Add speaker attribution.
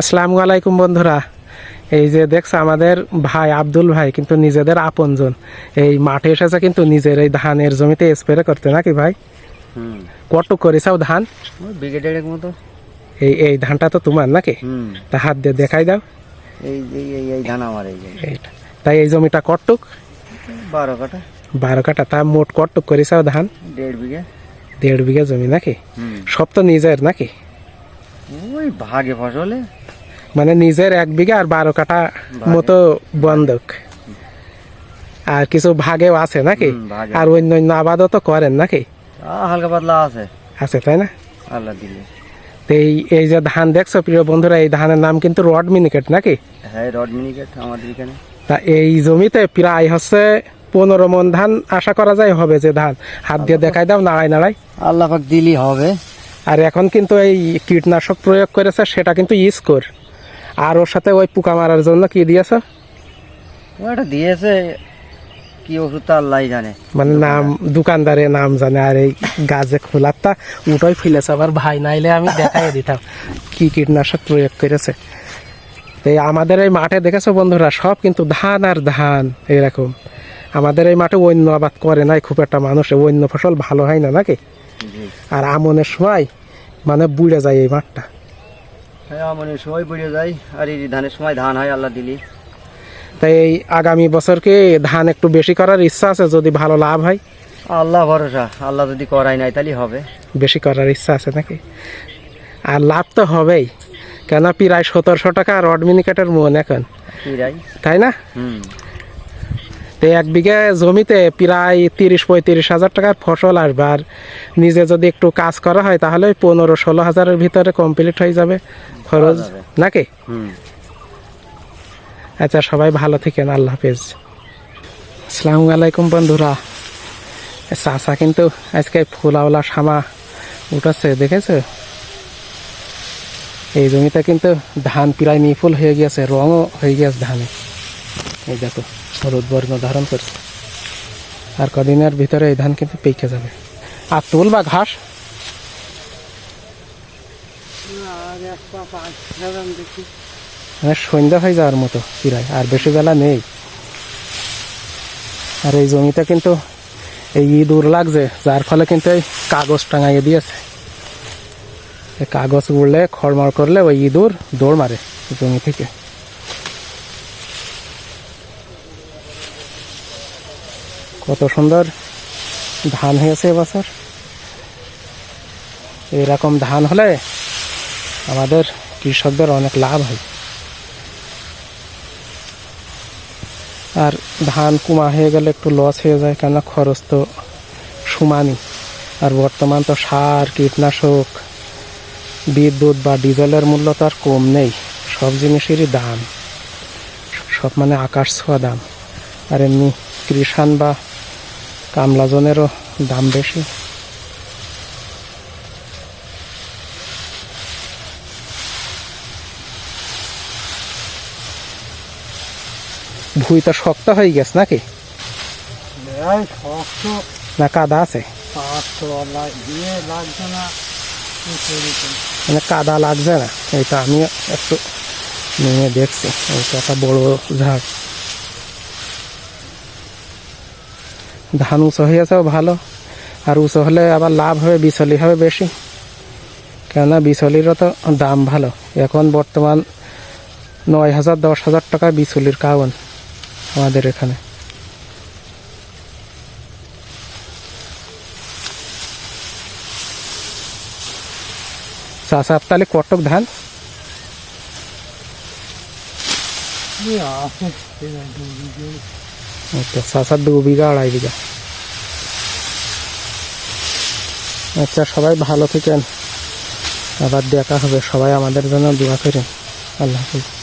Speaker 1: আসসালামু আলাইকুম বন্ধুরা। এই যে দেখছ আমাদের ভাই আব্দুল ভাই কিন্তু নিজেদের আপনজন। এই মাঠে এসেছে কিন্তু নিজের এই ধানের জমিতে স্প্রে করতে নাকি ভাই? কটুক করেছাও ধান?
Speaker 2: মতো।
Speaker 1: এই এই ধানটা তো তোমার নাকি? তা হাত দিয়ে দেখাই দাও।
Speaker 2: এই এই ধান আমার এই
Speaker 1: তাই এই জমিটা কটুক
Speaker 2: বারো কাটা
Speaker 1: বারো কাটা তা মোট কটুক করেছাও ধান?
Speaker 2: দেড় বিঘে।
Speaker 1: দেড় বিঘা জমি নাকি? সব তো নিজের নাকি?
Speaker 2: ওই ভাগে ফসলে।
Speaker 1: মানে নিজের এক বিঘা আর বারো কাটা মতো বন্ধক। আর কিছু ভাগেও আছে নাকি? আর অন্য অন্য আবাদও তো করেন নাকি?
Speaker 2: হালকা পাতলা আছে।
Speaker 1: আছে তাই না?
Speaker 2: আল্লাহ দিলে।
Speaker 1: এই এই যে ধান দেখছ প্রিয় বন্ধুরা এই ধানের নাম কিন্তু রড মিনিকেট নাকি?
Speaker 2: হ্যাঁ রড মিনিকেট আমাদের এখানে।
Speaker 1: তা এই জমিতে প্রায় হচ্ছে পনেরো মন ধান আশা করা যায় হবে যে ধান। হাত দিয়ে দেখাই দাও নাড়াই নাড়াই।
Speaker 2: আল্লাহ দিলি হবে।
Speaker 1: আর এখন কিন্তু এই কীটনাশক প্রয়োগ করেছে সেটা কিন্তু ইস্কোর। আর ওর সাথে ওই পোকা মারার জন্য কি দিয়েছ?
Speaker 2: ওটা দিয়েছে কি ওষুধ আল্লাহ জানে।
Speaker 1: মানে নাম দোকানদারের নাম জানে আর এই গাছে খোলারটা উটোই ফেলেছে। আবার ভাই নাইলে আমি দেখাই দিতাম কি কীটনাশক প্রয়োগ করেছে। এই আমাদের এই মাঠে দেখেছ বন্ধুরা সব কিন্তু ধান আর ধান এরকম। আমাদের এই মাঠে অন্য আবাদ করে নাই খুব একটা মানুষ অন্য ফসল ভালো হয় না নাকি? আর আমনের সময় মানে বুড়ে যায় এই মাঠটা।
Speaker 2: হ্যাঁ সময় পড়ে যায় আর এই ধানের সময় ধান হয় আল্লাহ দিলি।
Speaker 1: তাই এই আগামী বছরকে ধান একটু বেশি করার ইচ্ছা আছে যদি ভালো লাভ হয়?
Speaker 2: আল্লাহ ভরসা আল্লাহ যদি করাই নাই তাহলে হবে।
Speaker 1: বেশি করার ইচ্ছা আছে নাকি? আর লাভ তো হবেই কেন প্রায় সতেরোশো টাকা রড মিনিকেটের মন এখন। তাই না?
Speaker 2: হুম।
Speaker 1: তো এক বিঘা জমিতে প্রায় তিরিশ পঁয়ত্রিশ হাজার টাকার ফসল আসবে। আর নিজে যদি একটু কাজ করা হয় তাহলে ওই পনেরো ষোলো হাজারের ভিতরে কমপ্লিট হয়ে যাবে খরচ নাকি? আচ্ছা সবাই ভালো থাকেন আল্লাহ হাফেজ। আসসালামু আলাইকুম বন্ধুরা। চাষা কিন্তু আজকে ফুলাওলা সামা উঠাচ্ছে দেখেছ? এই জমিতে কিন্তু ধান প্রায় নিফুল হয়ে গিয়েছে রঙও হয়ে গিয়েছে ধানে। এই দেখো হলুদ বর্ণ ধারণ করছে। আর কদিনের ভিতরে এই ধান কিন্তু পেকে যাবে। আর তুল বা ঘাস? মানে সন্ধ্যা হয়ে যাওয়ার মতো প্রায় আর বেশি বেলা নেই। আর এই জমিতে কিন্তু এই ইঁদুর লাগছে যার ফলে কিন্তু এই কাগজ টাঙাইয়ে দিয়েছে। এই কাগজ উড়লে খড়মড় করলে ওই ইঁদুর দৌড় মারে জমি থেকে। কত সুন্দর ধান হয়েছে এবছর। এরকম ধান হলে আমাদের কৃষকদের অনেক লাভ হয়। আর ধান কুমা হয়ে গেলে একটু লস হয়ে যায়, কেননা খরচ তো সমানই। আর বর্তমান তো সার, কীটনাশক, বিদ্যুৎ বা ডিজেলের মূল্য তো আর কম নেই। সব জিনিসেরই দাম। সব মানে আকাশ ছোঁয়া দাম। আর এমনি কৃষাণ বা কামলাজনেরও দাম বেশি। ভুই তো শক্ত হয়ে গেছে নাকি? না কাদা আছে? মানে কাদা লাগছে না এটা আমি একটু নিয়ে দেখছি এইটা একটা বড় ঝাড়। ধান উঁচু হয়েছেও ভালো। আর উঁচু হলে আবার লাভ হবে, বিচলি হবে বেশি। কেননা বিচলিরও তো দাম ভালো। এখন বর্তমান নয় হাজার, দশ হাজার টাকা বিচলির কাউন আমাদের এখানে। চাষার তাহলে কটক ধান? আচ্ছা সাসার দু বিঘা আড়াই বিঘা। আচ্ছা সবাই ভালো থাকেন। আবার দেখা হবে। সবাই আমাদের জন্য দোয়া করেন। আল্লাহ হাফিজ।